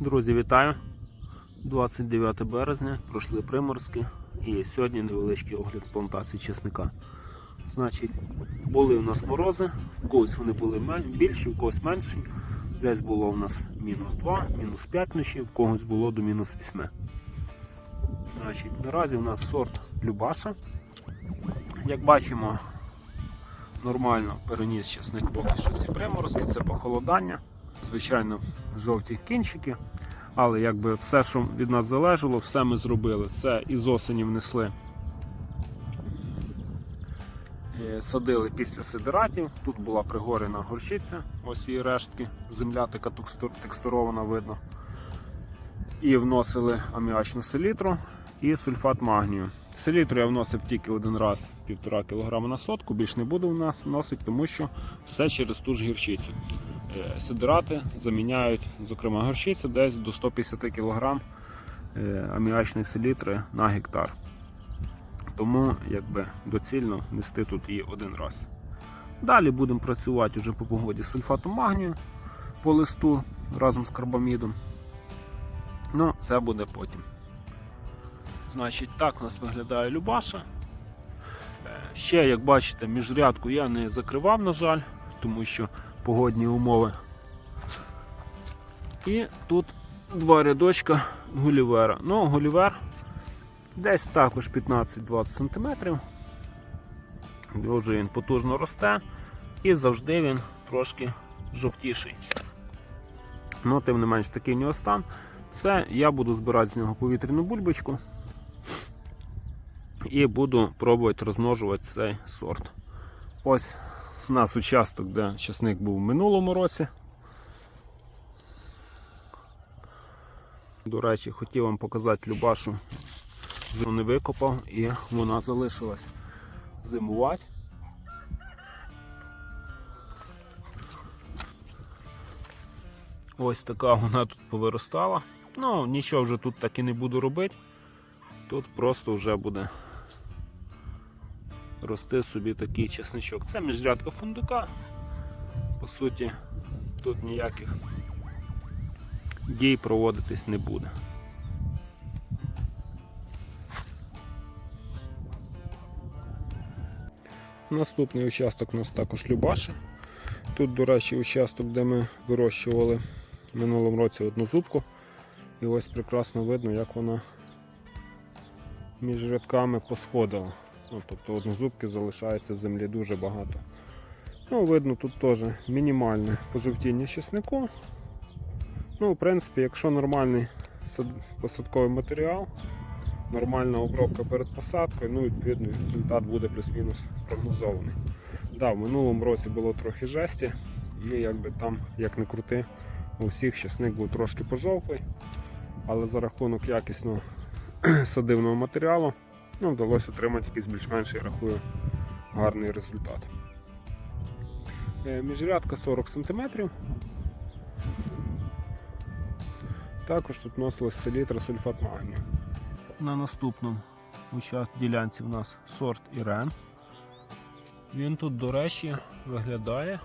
Друзі, вітаю! 29 березня, пройшли приморські і сьогодні невеличкий огляд плантації чесника. Значить, були у нас морози, в когось вони були більші, в когось менші. Десь було у нас мінус 2, мінус 5 вночі, в когось було до мінус 8. Значить, наразі у нас сорт Любаша. Як бачимо, нормально переніс чесник поки що ці приморозки, це похолодання. Звичайно, жовті кінчики. Але якби все, що від нас залежало, все ми зробили. Це із осені внесли. Е, Садили після сидератів. Тут була пригорена горщиця, ось її рештки. Земля така текстурована видно. І вносили аміачну селітру і сульфат магнію. Селітру я вносив тільки один раз 1,5 кг на сотку, більш не буду в нас вносити, тому що все через ту ж гірчицю. Сидирати заміняють, зокрема горчиця, десь до 150 кг аміачної селітри на гектар. Тому якби доцільно нести тут її один раз. Далі будемо працювати вже по погоді з сульфатом магнію по листу разом з карбамідом. Ну, це буде потім. Значить, так у нас виглядає Любаша. Е, Ще, як бачите, міжрядку я не закривав, на жаль, тому що погодні умови. І тут два рядочка гулівера. Ну, гулівер десь також 15-20 см. Дуже він потужно росте і завжди він трошки жовтіший. Ну, тим не менш, такий в нього стан. Це я буду збирати з нього повітряну бульбочку і буду пробувати розмножувати цей сорт. Ось у нас участок, де часник був в минулому році. До речі, хотів вам показати Любашу, не викопав і вона залишилась зимувати. Ось така вона тут повиростала. Ну, нічого вже тут так і не буду робити. Тут просто вже буде рости собі такий чесничок. Це міжрядка фундука. По суті, тут ніяких дій проводитись не буде. Наступний участок у нас також Любаши. Тут, до речі, участок, де ми вирощували в минулому році одну зубку. І ось прекрасно видно, як вона між рядками посходила. Ну, тобто однозубки залишається в землі дуже багато. Ну, видно, тут теж мінімальне пожовтіння чеснику. Ну, в принципі, якщо нормальний посадковий матеріал, нормальна обробка перед посадкою, ну, відповідно, результат буде плюс-мінус прогнозований. Да, в минулому році було трохи жесті, і якби там, як не крути, у всіх чесник був трошки пожовклий, але за рахунок якісного садивного матеріалу ну, вдалося отримати якийсь більш-менш, я рахую, гарний результат. Е, Міжрядка 40 см. Також тут вносилась селітра сульфат магнію. На наступному ділянці в нас сорт Ірен. Він тут, до речі, виглядає.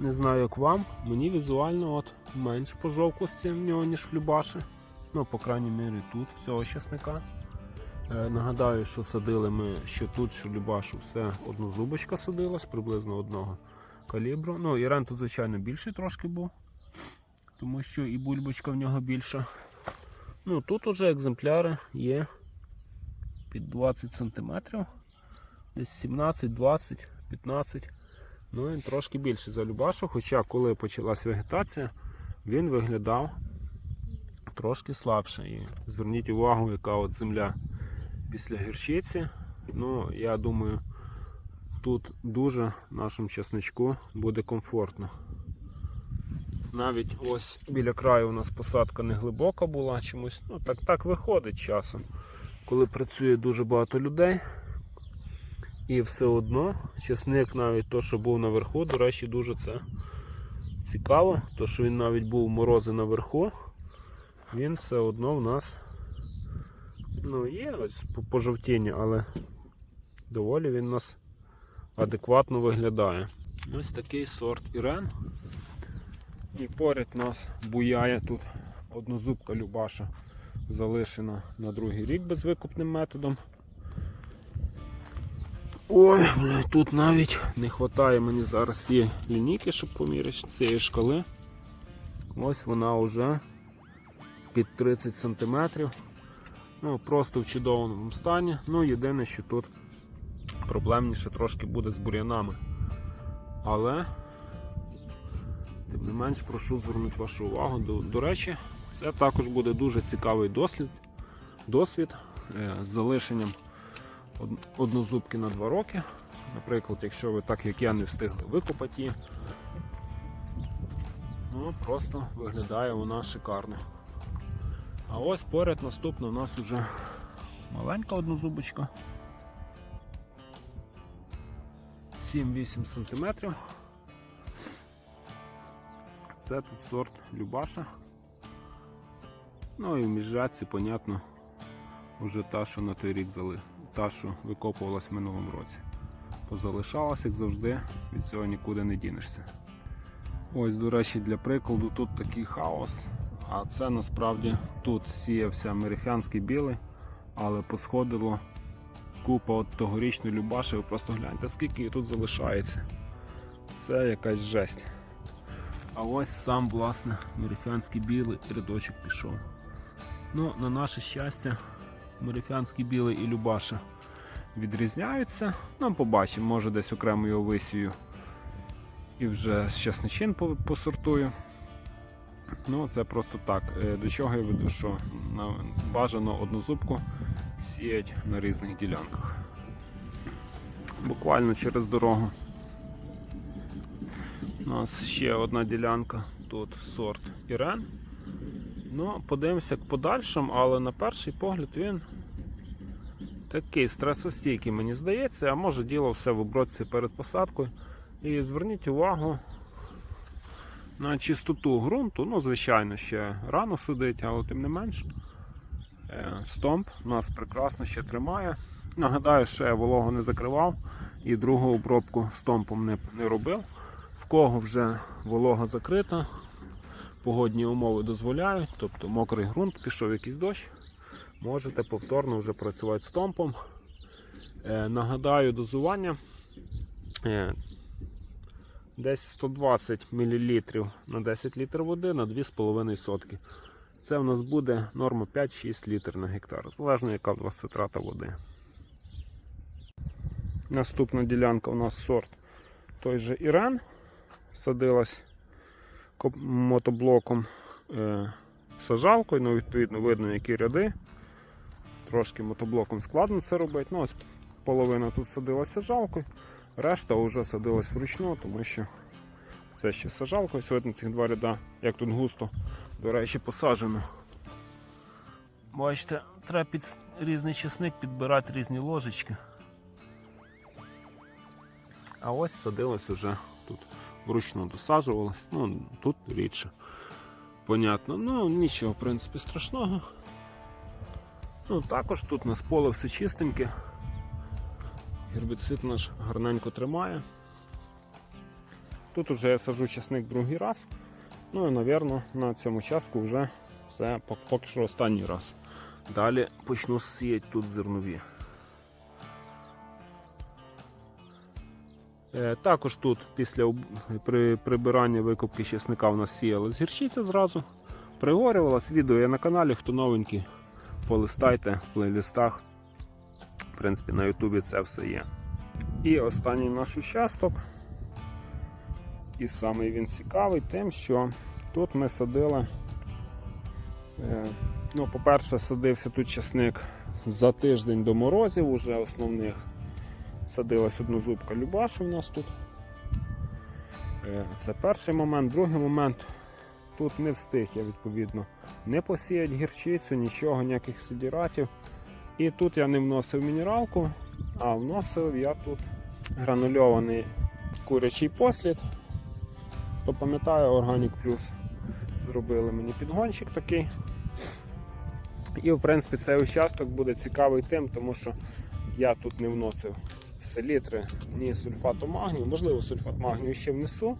Не знаю, як вам. Мені візуально от менш пожовклості в нього, ніж в Любаші. Ну, по крайній мірі, тут, в цього часника. Е, нагадаю, що садили ми що тут, що Любашу, все однозубочка садилась, приблизно одного калібру. Ну, Ірен тут, звичайно, більший трошки був, тому що і бульбочка в нього більша. Ну, тут уже екземпляри є під 20 см, десь 17, 20, 15. Ну, він трошки більший за Любашу, хоча коли почалась вегетація, він виглядав трошки слабше. І зверніть увагу, яка от земля після гірчиці. Ну, я думаю, тут дуже нашому часничку буде комфортно. Навіть ось біля краю у нас посадка не глибока була чомусь. Ну, так, так виходить часом, коли працює дуже багато людей. І все одно часник навіть то, що був наверху, до речі, дуже це цікаво, то що він навіть був морози наверху, він все одно в нас ну, є ось по- пожовтіння, але доволі він у нас адекватно виглядає. Ось такий сорт Ірен. І поряд нас буяє тут однозубка Любаша, залишена на другий рік безвикупним методом. Ой, тут навіть не вистачає мені зараз цієї лінійки, щоб поміряти цієї шкали. Ось вона вже під 30 см. Ну, просто в чудовому стані. Ну, єдине, що тут проблемніше трошки буде з бур'янами. Але, тим не менш, прошу звернути вашу увагу. До, до речі, це також буде дуже цікавий дослід, досвід е, з залишенням од- однозубки на 2 роки. Наприклад, якщо ви так як я не встигли викопати її, ну просто виглядає вона шикарно. А ось поряд наступна у нас вже маленька однозубочка. 7-8 см. Це тут сорт Любаша. Ну і в міжрядці, понятно, вже та, що на той рік зали, та, що викопувалась в минулому році. Позалишалась, як завжди, від цього нікуди не дінешся. Ось, до речі, для прикладу тут такий хаос. А це насправді тут сіявся американський білий, але посходило купа от тогорічної Любаші. Ви просто гляньте, скільки її тут залишається. Це якась жесть. А ось сам, власне, мерифянський білий рядочок пішов. Ну, на наше щастя, мерифянський білий і Любаша відрізняються. Ну, побачимо, може десь окремо його висію і вже з часничин по- посортую. Ну, це просто так. Е, До чого я веду, що бажано одну зубку сіять на різних ділянках. Буквально через дорогу. У нас ще одна ділянка, тут сорт Ірен. Ну, подивимося як подальшим, але на перший погляд він такий стресостійкий, мені здається, а може діло все в обробці перед посадкою. І зверніть увагу на чистоту ґрунту. Ну, звичайно, ще рано сидить, але тим не менш. Е, Стомп нас прекрасно ще тримає. Нагадаю, що я вологу не закривав і другу обробку стомпом не, не робив. В кого вже волога закрита, погодні умови дозволяють, тобто мокрий ґрунт, пішов якийсь дощ, можете повторно вже працювати стомпом. Е, Нагадаю, дозування е, десь 120 мл на 10 літр води на 2,5 сотки. Це в нас буде норма 5-6 літр на гектар, залежно яка в вас витрата води. Наступна ділянка у нас сорт той же Іран. Садилась мотоблоком е, сажалкою, ну, відповідно, видно, які ряди. Трошки мотоблоком складно це робити. Ну, ось половина тут садилась сажалкою, решта вже садилась вручну, тому що це ще сажалкою. Сьогодні цих два ряда, як тут густо, до речі, посаджено. Бачите, треба під різний чесник підбирати різні ложечки. А ось садилось уже тут вручну досаджувалось. Ну, тут рідше. Понятно. Ну, нічого, в принципі, страшного. Ну, також тут у нас поле все чистеньке. Гербіцид наш гарненько тримає. Тут уже я саджу часник другий раз. Ну і, напевно, на цьому частку вже пок- поки що останній раз. Далі почну сіяти тут зернові. Е, Також тут після об- при прибиранні викопки чесника у нас сіялась гірчиця зразу. Пригорювалась. Відео є на каналі, хто новенький, полистайте в плейлистах. В принципі, на Ютубі це все є. І останній наш участок. І саме він цікавий тим, що тут ми садили. е, Ну, по-перше, садився тут часник за тиждень до морозів, уже основних. Садилась однозубка Любаша у нас тут. Е, Це перший момент. Другий момент тут не встиг я відповідно не посіяти гірчицю, нічого, ніяких сидіратів. І тут я не вносив мінералку, а вносив я тут гранульований курячий послід. Хто пам'ятає, Organic Plus зробили мені підгончик такий. І, в принципі, цей участок буде цікавий тим, тому що я тут не вносив селітри ні сульфату магнію, можливо, сульфат магнію ще внесу.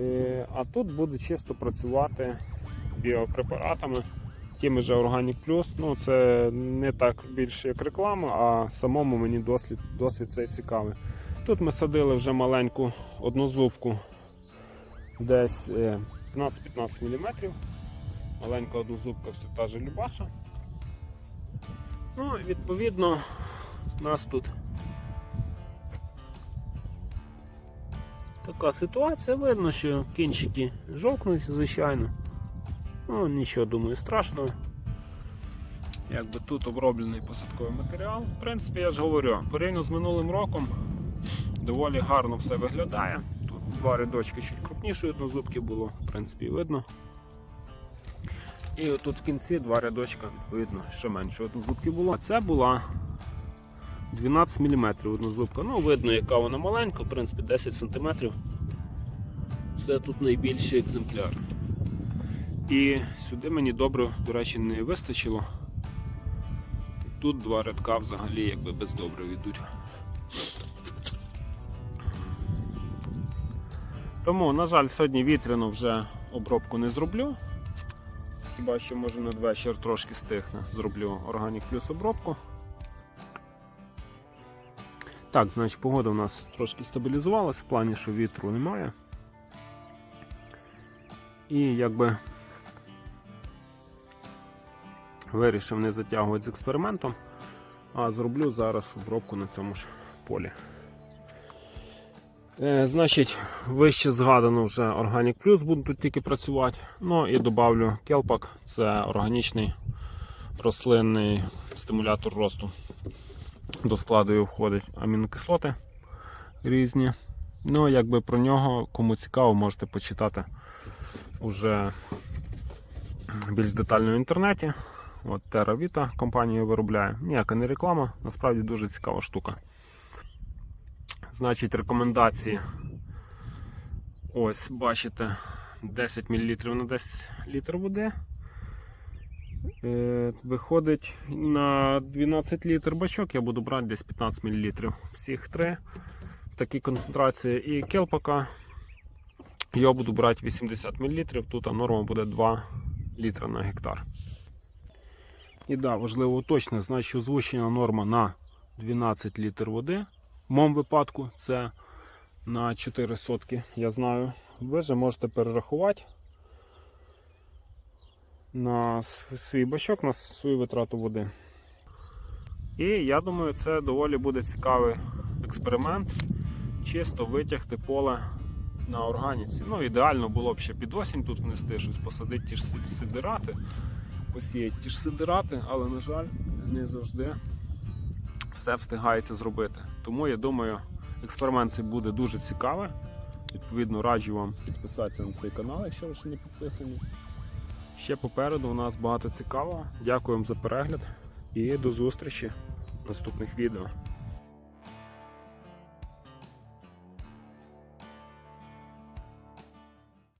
Е, А тут буду чисто працювати біопрепаратами, тими же Organic Plus. Ну, це не так більше як реклама, а самому мені досвід, досвід цей цікавий. Тут ми садили вже маленьку однозубку десь е, 15-15 мм. Маленька однозубка все та же Любаша. Ну, і відповідно, у нас тут така ситуація. Видно, що кінчики жовкнуть, звичайно. Ну, нічого, думаю, страшного. Якби тут оброблений посадковий матеріал. В принципі, я ж говорю, порівняно з минулим роком доволі гарно все виглядає. Тут два рядочки чуть крупнішої однозубки було, в принципі, видно. І отут в кінці два рядочка, видно, що менше однозубки було. А це була 12 мм однозубка. Ну, видно, яка вона маленька, в принципі, 10 см. Це тут найбільший екземпляр. І сюди мені добре, до речі, не вистачило. Тут два рядка взагалі якби без добре йдуть. Тому, на жаль, сьогодні вітряну вже обробку не зроблю. Хіба що може надвечір трошки стихне, зроблю Organic Plus обробку. Так, значить, погода у нас трошки стабілізувалась, в плані, що вітру немає. І якби вирішив не затягувати з експериментом, а зроблю зараз обробку на цьому ж полі. Е, значить, вище згадано вже Organic Plus, буду тут тільки працювати. Ну і додавлю келпак, це органічний рослинний стимулятор росту. До складу його входять амінокислоти різні. Ну, якби про нього, кому цікаво, можете почитати уже більш детально в інтернеті. От Terra Vita компанія виробляє. Ніяка не реклама, насправді дуже цікава штука. Значить, рекомендації. Ось, бачите, 10 мл на 10 літр води. Е, Виходить на 12 літр бачок, я буду брати десь 15 мл. Всіх три в такій концентрації. І келпака я буду брати 80 мл, тут норма буде 2 літра на гектар. І да, важливо уточнити, значить озвучена норма на 12 літр води. В моєму випадку це на 4 сотки, я знаю. Ви вже можете перерахувати на свій бачок, на свою витрату води. І я думаю, це доволі буде цікавий експеримент. Чисто витягти поле на органіці. Ну, ідеально було б ще під осінь тут внести щось, посадити ті ж си- сидирати, посіяти ті ж сидирати, але, на жаль, не завжди все встигається зробити. Тому я думаю, експеримент цей буде дуже цікавий. Відповідно, раджу вам підписатися на цей канал, якщо ви ще не підписані. Ще попереду у нас багато цікавого. Дякую вам за перегляд і до зустрічі в наступних відео.